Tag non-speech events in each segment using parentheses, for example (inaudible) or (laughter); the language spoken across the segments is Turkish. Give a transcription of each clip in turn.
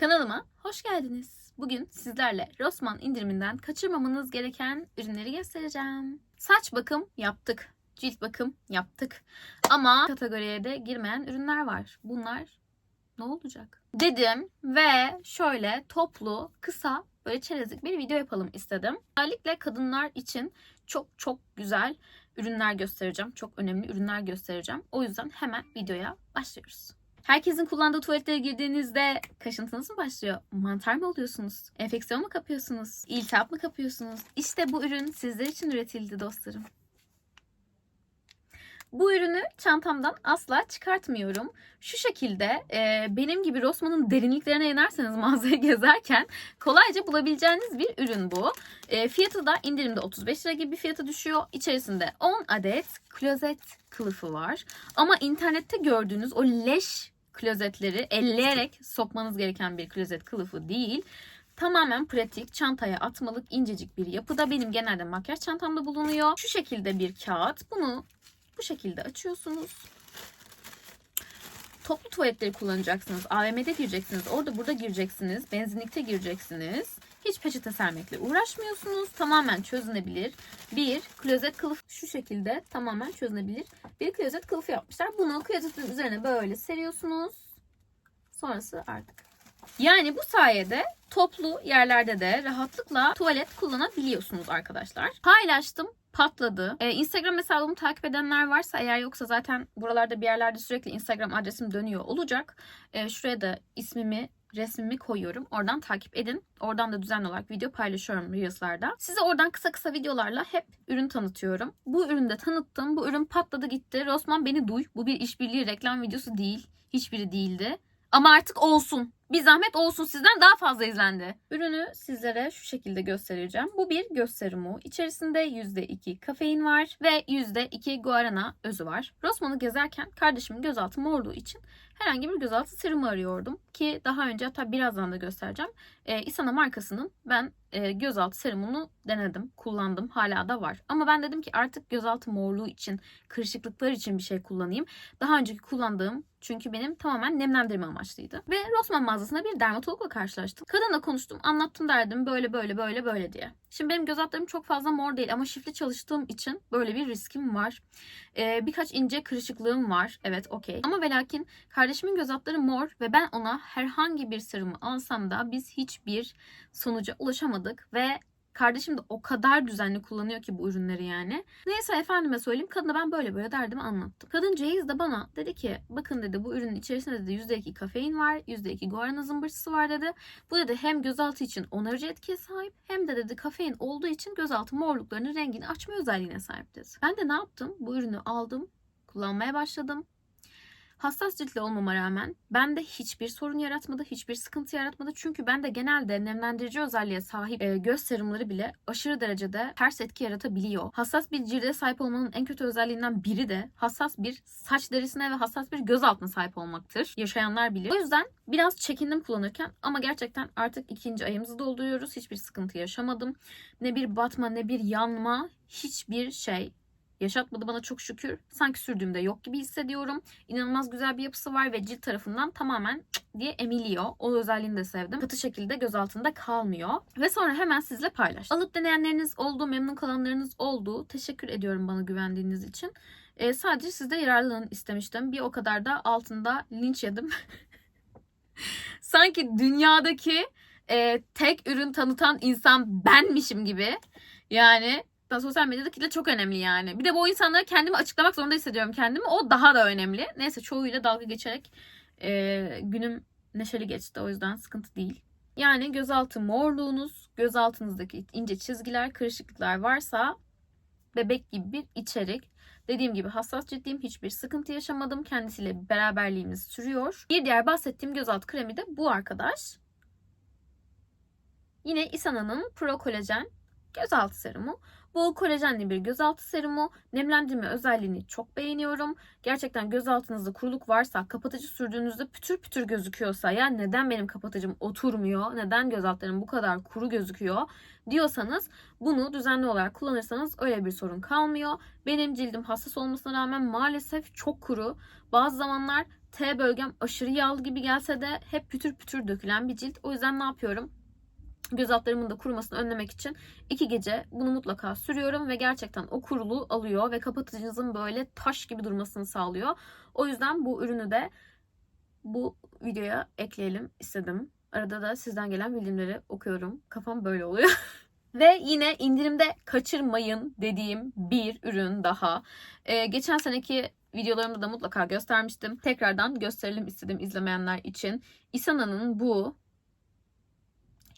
Kanalıma hoş geldiniz. Bugün sizlerle Rossmann indiriminden kaçırmamanız gereken ürünleri göstereceğim. Saç bakım yaptık. Cilt bakım yaptık. Ama kategoriye de girmeyen ürünler var. Bunlar ne olacak? Dedim ve şöyle toplu, kısa, böyle çerezlik bir video yapalım istedim. Özellikle kadınlar için çok çok güzel ürünler göstereceğim. Çok önemli ürünler göstereceğim. O yüzden hemen videoya başlıyoruz. Herkesin kullandığı tuvaletlere girdiğinizde kaşıntınız mı başlıyor? Mantar mı oluyorsunuz? Enfeksiyon mu kapıyorsunuz? İltihap mı kapıyorsunuz? İşte bu ürün sizler için üretildi dostlarım. Bu ürünü çantamdan asla çıkartmıyorum. Şu şekilde e, benim gibi Rossmann'ın derinliklerine inerseniz mağazayı (laughs) gezerken kolayca bulabileceğiniz bir ürün bu. E, fiyatı da indirimde 35 lira gibi bir fiyata düşüyor. İçerisinde 10 adet klozet kılıfı var. Ama internette gördüğünüz o leş klozetleri elleyerek sokmanız gereken bir klozet kılıfı değil. Tamamen pratik, çantaya atmalık incecik bir yapıda. Benim genelde makyaj çantamda bulunuyor. Şu şekilde bir kağıt. Bunu bu şekilde açıyorsunuz. Toplu tuvaletleri kullanacaksınız. AVM'de gireceksiniz. Orada burada gireceksiniz. Benzinlikte gireceksiniz. Hiç peçete sermekle uğraşmıyorsunuz. Tamamen çözünebilir. Bir klozet kılıf şu şekilde tamamen çözünebilir. Bir klozet kılıfı yapmışlar. Bunu klozetin üzerine böyle seriyorsunuz. Sonrası artık. Yani bu sayede toplu yerlerde de rahatlıkla tuvalet kullanabiliyorsunuz arkadaşlar. Paylaştım patladı. Ee, Instagram hesabımı takip edenler varsa eğer yoksa zaten buralarda bir yerlerde sürekli Instagram adresim dönüyor olacak. Ee, şuraya da ismimi resmimi koyuyorum. Oradan takip edin. Oradan da düzenli olarak video paylaşıyorum Reels'larda. Size oradan kısa kısa videolarla hep ürün tanıtıyorum. Bu ürünü de tanıttım. Bu ürün patladı gitti. Rosman beni duy. Bu bir işbirliği reklam videosu değil. Hiçbiri değildi. Ama artık olsun. Bir zahmet olsun sizden daha fazla izlendi. Ürünü sizlere şu şekilde göstereceğim. Bu bir gösterimu. İçerisinde %2 kafein var ve %2 guarana özü var. Rossmann'ı gezerken kardeşimin gözaltı morluğu için herhangi bir gözaltı serumu arıyordum. Ki daha önce hatta birazdan da göstereceğim. E, Isana markasının ben e, gözaltı serumunu denedim, kullandım. Hala da var. Ama ben dedim ki artık gözaltı morluğu için, kırışıklıklar için bir şey kullanayım. Daha önceki kullandığım çünkü benim tamamen nemlendirme amaçlıydı. Ve Rossmann mağazasında bir dermatologla karşılaştım. Kadınla konuştum, anlattım derdim böyle böyle böyle böyle diye. Şimdi benim göz altlarım çok fazla mor değil ama şifre çalıştığım için böyle bir riskim var. Ee, birkaç ince kırışıklığım var. Evet okey. Ama ve lakin kardeşimin göz altları mor ve ben ona herhangi bir serumu alsam da biz hiçbir sonuca ulaşamadık ve Kardeşim de o kadar düzenli kullanıyor ki bu ürünleri yani. Neyse efendime söyleyeyim kadına ben böyle böyle derdimi anlattım. Kadın Ceyiz de bana dedi ki bakın dedi bu ürünün içerisinde dedi %2 kafein var, %2 guarana zımbırtısı var dedi. Bu dedi hem gözaltı için onarıcı etkiye sahip hem de dedi kafein olduğu için gözaltı morluklarının rengini açma özelliğine sahip dedi. Ben de ne yaptım? Bu ürünü aldım, kullanmaya başladım. Hassas ciltli olmama rağmen bende hiçbir sorun yaratmadı, hiçbir sıkıntı yaratmadı. Çünkü ben de genelde nemlendirici özelliğe sahip e, göz serumları bile aşırı derecede ters etki yaratabiliyor. Hassas bir cilde sahip olmanın en kötü özelliğinden biri de hassas bir saç derisine ve hassas bir göz altına sahip olmaktır. Yaşayanlar bilir. O yüzden biraz çekindim kullanırken ama gerçekten artık ikinci ayımızı dolduruyoruz. Hiçbir sıkıntı yaşamadım. Ne bir batma ne bir yanma hiçbir şey yaşatmadı bana çok şükür. Sanki sürdüğümde yok gibi hissediyorum. İnanılmaz güzel bir yapısı var ve cilt tarafından tamamen (tsk) diye emiliyor. O özelliğini de sevdim. Katı şekilde göz altında kalmıyor. Ve sonra hemen sizle paylaş. Alıp deneyenleriniz oldu, memnun kalanlarınız oldu. Teşekkür ediyorum bana güvendiğiniz için. Ee, sadece sizde yararlanın istemiştim. Bir o kadar da altında linç yedim. (laughs) Sanki dünyadaki e, tek ürün tanıtan insan benmişim gibi. Yani da sosyal medyada kitle çok önemli yani. Bir de bu insanlara kendimi açıklamak zorunda hissediyorum kendimi. O daha da önemli. Neyse çoğuyla dalga geçerek e, günüm neşeli geçti. O yüzden sıkıntı değil. Yani gözaltı morluğunuz, gözaltınızdaki ince çizgiler, kırışıklıklar varsa bebek gibi bir içerik. Dediğim gibi hassas ciddiyim. Hiçbir sıkıntı yaşamadım. Kendisiyle beraberliğimiz sürüyor. Bir diğer bahsettiğim gözaltı kremi de bu arkadaş. Yine Isana'nın Pro Kolajen gözaltı serumu. Bu kolajenli bir gözaltı serumu. Nemlendirme özelliğini çok beğeniyorum. Gerçekten göz altınızda kuruluk varsa, kapatıcı sürdüğünüzde pütür pütür gözüküyorsa ya neden benim kapatıcım oturmuyor, neden göz altlarım bu kadar kuru gözüküyor diyorsanız bunu düzenli olarak kullanırsanız öyle bir sorun kalmıyor. Benim cildim hassas olmasına rağmen maalesef çok kuru. Bazı zamanlar T bölgem aşırı yağlı gibi gelse de hep pütür pütür dökülen bir cilt. O yüzden ne yapıyorum? Göz altlarımın da kurumasını önlemek için iki gece bunu mutlaka sürüyorum ve gerçekten o kuruluğu alıyor ve kapatıcınızın böyle taş gibi durmasını sağlıyor. O yüzden bu ürünü de bu videoya ekleyelim istedim. Arada da sizden gelen bildirimleri okuyorum. Kafam böyle oluyor. (laughs) Ve yine indirimde kaçırmayın dediğim bir ürün daha. Ee, geçen seneki videolarımda da mutlaka göstermiştim. Tekrardan gösterelim istedim izlemeyenler için. Isana'nın bu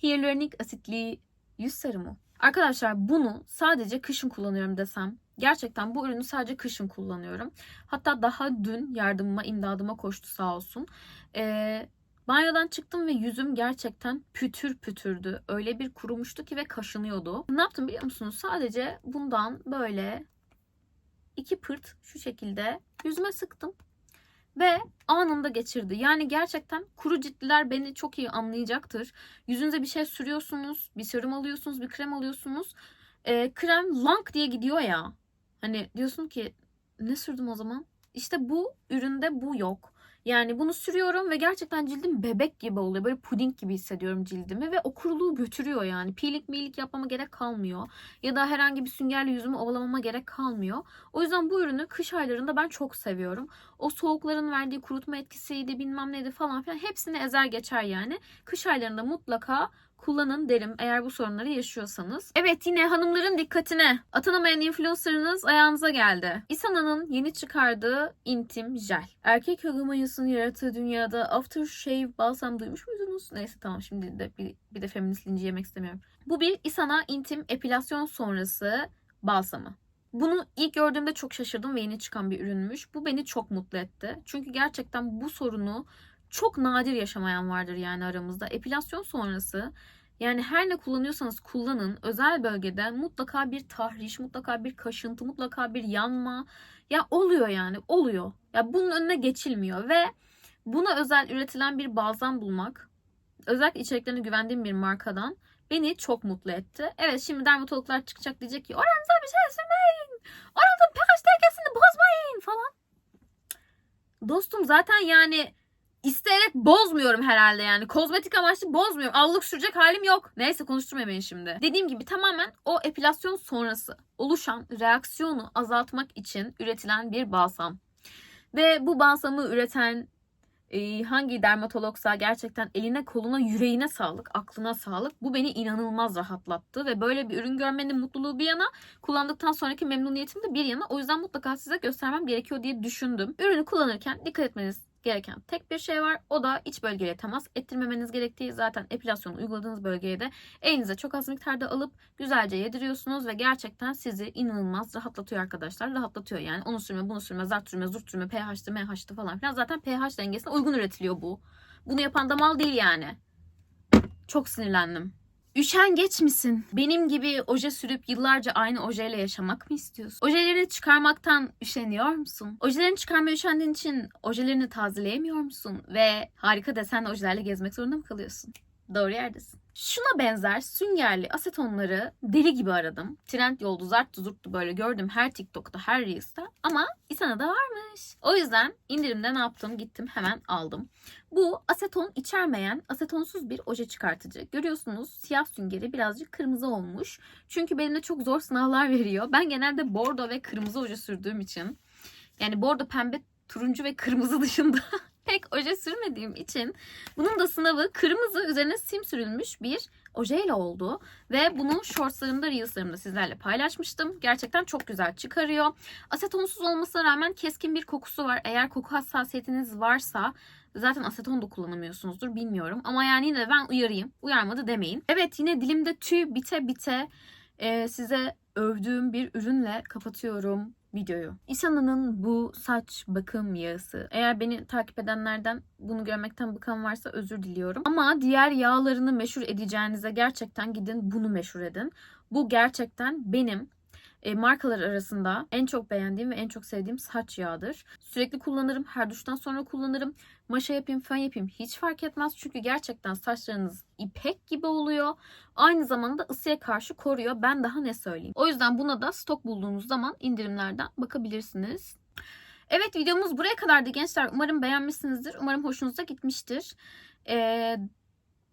hyaluronik asitli yüz serumu. Arkadaşlar bunu sadece kışın kullanıyorum desem. Gerçekten bu ürünü sadece kışın kullanıyorum. Hatta daha dün yardımıma, imdadıma koştu sağ olsun. Ee, banyodan çıktım ve yüzüm gerçekten pütür pütürdü. Öyle bir kurumuştu ki ve kaşınıyordu. Ne yaptım biliyor musunuz? Sadece bundan böyle iki pırt şu şekilde yüzüme sıktım. Ve anında geçirdi. Yani gerçekten kuru ciltliler beni çok iyi anlayacaktır. Yüzünüze bir şey sürüyorsunuz, bir serum alıyorsunuz, bir krem alıyorsunuz. Ee, krem lank diye gidiyor ya. Hani diyorsun ki ne sürdüm o zaman? İşte bu üründe bu yok. Yani bunu sürüyorum ve gerçekten cildim bebek gibi oluyor. Böyle puding gibi hissediyorum cildimi ve o kuruluğu götürüyor yani. Pilik milik yapmama gerek kalmıyor. Ya da herhangi bir süngerle yüzümü ovalamama gerek kalmıyor. O yüzden bu ürünü kış aylarında ben çok seviyorum. O soğukların verdiği kurutma etkisiydi bilmem neydi falan filan hepsini ezer geçer yani. Kış aylarında mutlaka kullanın derim eğer bu sorunları yaşıyorsanız. Evet yine hanımların dikkatine. Atanamayan influencerınız ayağınıza geldi. Isana'nın yeni çıkardığı intim jel. Erkek hegemonyasının yarattığı dünyada aftershave balsam duymuş muydunuz? Neyse tamam şimdi de bir, bir de feminist linci yemek istemiyorum. Bu bir Isana intim epilasyon sonrası balsamı. Bunu ilk gördüğümde çok şaşırdım ve yeni çıkan bir ürünmüş. Bu beni çok mutlu etti. Çünkü gerçekten bu sorunu çok nadir yaşamayan vardır yani aramızda. Epilasyon sonrası yani her ne kullanıyorsanız kullanın özel bölgede mutlaka bir tahriş, mutlaka bir kaşıntı, mutlaka bir yanma ya oluyor yani oluyor. Ya bunun önüne geçilmiyor ve buna özel üretilen bir balzam bulmak özellikle içeriklerine güvendiğim bir markadan beni çok mutlu etti. Evet şimdi dermatologlar çıkacak diyecek ki oranıza bir şey sürmeyin. Oranızın pH dengesini bozmayın falan. Dostum zaten yani isteyerek bozmuyorum herhalde yani. Kozmetik amaçlı bozmuyorum. Allık sürecek halim yok. Neyse konuşturmayın beni şimdi. Dediğim gibi tamamen o epilasyon sonrası oluşan reaksiyonu azaltmak için üretilen bir balsam. Ve bu balsamı üreten e, hangi dermatologsa gerçekten eline koluna yüreğine sağlık, aklına sağlık. Bu beni inanılmaz rahatlattı ve böyle bir ürün görmenin mutluluğu bir yana kullandıktan sonraki memnuniyetim de bir yana. O yüzden mutlaka size göstermem gerekiyor diye düşündüm. Ürünü kullanırken dikkat etmeniz gereken tek bir şey var. O da iç bölgeyle temas ettirmemeniz gerektiği. Zaten epilasyonu uyguladığınız bölgeye de elinize çok az miktarda alıp güzelce yediriyorsunuz ve gerçekten sizi inanılmaz rahatlatıyor arkadaşlar. Rahatlatıyor yani. Onu sürme, bunu sürme, zart sürme, zurt sürme, pH'tı, MH'tı falan filan. Zaten pH dengesine uygun üretiliyor bu. Bunu yapan da mal değil yani. Çok sinirlendim. Üşengeç misin? Benim gibi oje sürüp yıllarca aynı ojeyle yaşamak mı istiyorsun? Ojelerini çıkarmaktan üşeniyor musun? Ojelerini çıkarmaya üşendiğin için ojelerini tazeleyemiyor musun? Ve harika desenli ojelerle gezmek zorunda mı kalıyorsun? Doğru yerdesin. Şuna benzer süngerli asetonları deli gibi aradım. Trend yoldu, zart zurttu böyle gördüm her TikTok'ta, her Reels'ta. Ama İsana'da varmış. O yüzden indirimde ne yaptım? Gittim hemen aldım. Bu aseton içermeyen asetonsuz bir oje çıkartıcı. Görüyorsunuz siyah süngeri birazcık kırmızı olmuş. Çünkü benimle çok zor sınavlar veriyor. Ben genelde bordo ve kırmızı oje sürdüğüm için. Yani bordo, pembe, turuncu ve kırmızı (laughs) dışında pek oje sürmediğim için bunun da sınavı kırmızı üzerine sim sürülmüş bir ojeyle oldu. Ve bunu shortslarımda, reelslerimde sizlerle paylaşmıştım. Gerçekten çok güzel çıkarıyor. Asetonsuz olmasına rağmen keskin bir kokusu var. Eğer koku hassasiyetiniz varsa zaten aseton da kullanamıyorsunuzdur bilmiyorum. Ama yani yine de ben uyarayım. Uyarmadı demeyin. Evet yine dilimde tüy bite bite e, size övdüğüm bir ürünle kapatıyorum videoyu. Isana'nın bu saç bakım yağısı. Eğer beni takip edenlerden bunu görmekten bıkan varsa özür diliyorum. Ama diğer yağlarını meşhur edeceğinize gerçekten gidin bunu meşhur edin. Bu gerçekten benim e, markalar arasında en çok beğendiğim ve en çok sevdiğim saç yağıdır. Sürekli kullanırım. Her duştan sonra kullanırım. Maşa yapayım, fön yapayım hiç fark etmez. Çünkü gerçekten saçlarınız ipek gibi oluyor. Aynı zamanda ısıya karşı koruyor. Ben daha ne söyleyeyim. O yüzden buna da stok bulduğunuz zaman indirimlerden bakabilirsiniz. Evet videomuz buraya kadardı gençler. Umarım beğenmişsinizdir. Umarım hoşunuza gitmiştir. Ee,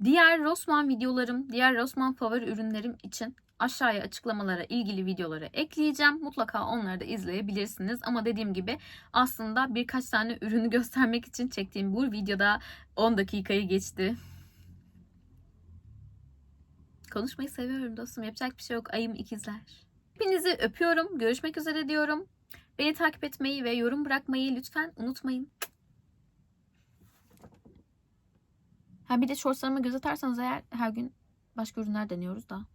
diğer Rossmann videolarım, diğer Rossmann favori ürünlerim için aşağıya açıklamalara ilgili videoları ekleyeceğim. Mutlaka onları da izleyebilirsiniz. Ama dediğim gibi aslında birkaç tane (laughs) ürünü göstermek için çektiğim bu videoda 10 dakikayı geçti. Konuşmayı seviyorum dostum. Yapacak bir şey yok. Ayım ikizler. Hepinizi öpüyorum. Görüşmek üzere diyorum. Beni takip etmeyi ve yorum bırakmayı lütfen unutmayın. Ha bir de shortslarıma göz atarsanız eğer her gün başka ürünler deniyoruz da.